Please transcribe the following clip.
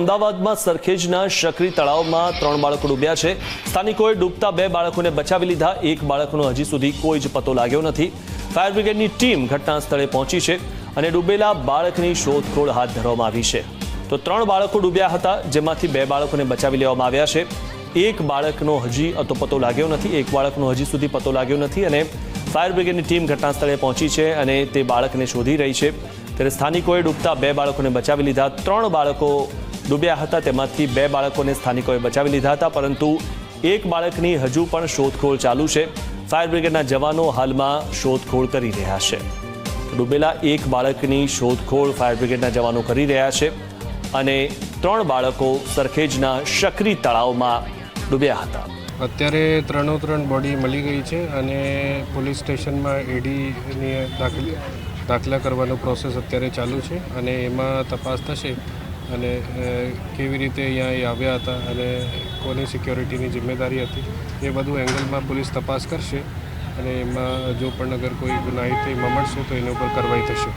અમદાવાદમાં સરખેજના શકરી તળાવમાં ત્રણ બાળકો ડૂબ્યા છે. સ્થાનિકોએ ડૂબતા બે બાળકોને બચાવી લીધા. એક બાળકનો હજી સુધી કોઈ જ પતો લાગ્યો નથી. ફાયર બ્રિગેડની ટીમ ઘટના સ્થળે પહોંચી છે અને ડૂબેલા બાળકની શોધખોળ હાથ ધરવામાં આવી છે. તો ત્રણ બાળકો ડૂબ્યા હતા, જેમાંથી બે બાળકોને બચાવી લેવામાં આવ્યા છે. એક બાળકનો હજી અતો પતો લાગ્યો નથી, એક બાળકનો હજી સુધી પતો લાગ્યો નથી અને ફાયર બ્રિગેડની ટીમ ઘટના સ્થળે પહોંચી છે અને તે બાળકને શોધી રહી છે. ત્યારે સ્થાનિકોએ ડૂબતા બે બાળકોને બચાવી લીધા. ત્રણ બાળકો ડૂબ્યા હતા. તેમાંથી બે બાળકોને સ્થાનિકોએ બચાવી લીધા હતા, પરંતુ એક બાળકની હજુ પણ શોધખોળ ચાલુ છે. ફાયર બ્રિગેડના જવાનો હાલમાં શોધખોળ કરી રહ્યા છે. ડૂબેલા એક બાળકની શોધખોળ ફાયર બ્રિગેડના જવાનો કરી રહ્યા છે અને ત્રણ બાળકો સરખેજના શકરી તળાવમાં ડૂબ્યા હતા. અત્યારે ત્રણો ત્રણ બોડી મળી ગઈ છે અને પોલીસ સ્ટેશનમાં એડીની દાખલ દાખલા કરવાનો પ્રોસેસ અત્યારે ચાલુ છે અને એમાં તપાસ થશે અને કેવી રીતે અહીંયા એ આવ્યા હતા અને કોની સિક્યોરિટીની જિમ્મેદારી હતી, એ બધું એંગલમાં પોલીસ તપાસ કરશે અને એમાં જો પણ અગર કોઈ ગુનાહિત એમાં મળશે તો એના ઉપર કાર્યવાહી થશે.